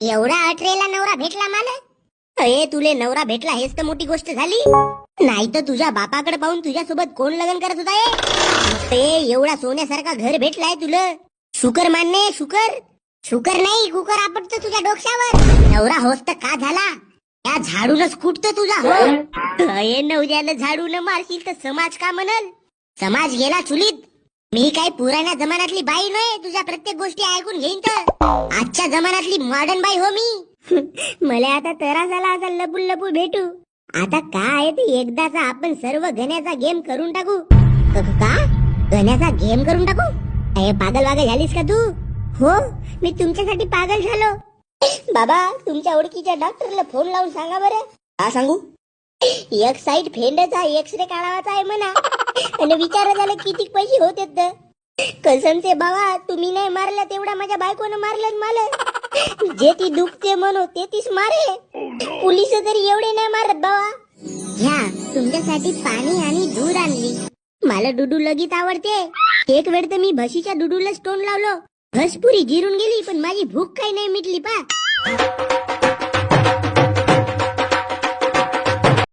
एवढा अठरेला नवरा भेटला मला अये तुले नवरा भेटला हेच तर मोठी गोष्ट झाली. नाही तर तुझ्या बापाकडे पाहून तुझ्यासोबत कोण लग्न करत होता ए? ते एवढा सोन्यासारखा घर भेटलाय तुला. शुकर मानणे शुकर. शुकर नाही कुकर आपटत तुझ्या डोक्यावर. नवरा होस तर का झाला? त्या झाडूनच कुटत तुझा हो? अये नवऱ्यानं झाडून मारशील तर समाज का म्हणल? समाज गेला चुलीत. मी काय पुराण्या जमान्यातली बाई नाही तुझ्या प्रत्येक गोष्टी ऐकून घेईन तर. आजच्या जमान्यातली मॉडर्न बाई हो मी. मला आता तरा झाला असा लपून लपू भेटू. आता काय ते एकदाचा आपण सर्व गण्याचा गेम करून टाकू. क- का गण्याचा गेम करून टाकू? अरे पागल वागल झालीस का तू? हो मी तुमच्यासाठी पागल झालो. बाबा तुमच्या ओळखीच्या डॉक्टरला फोन लावून सांगा बरं. का सांगू? एक साईड फेंडचा एक्सरे काढावाचा आहे म्हणा. आणि विचार झालं किती पैसे होते तर कसमचे बाबा तुम्ही नाही मारला तेवढा माझ्या बायकोनं मारलं मला. जे ती दुखते म्हणू ते तीच मारे. पोलीस तरी एवढे नाही मारत बाबा. ह्या तुमच्यासाठी पाणी आणि दूध आणली. मला डुडू लगीत आवडते. एक वेळ तर मी म्हशीच्या डुडूला स्टोन लावलो. घसपुरी जिरून गेली पण माझी भूक काही नाही मिटली पा.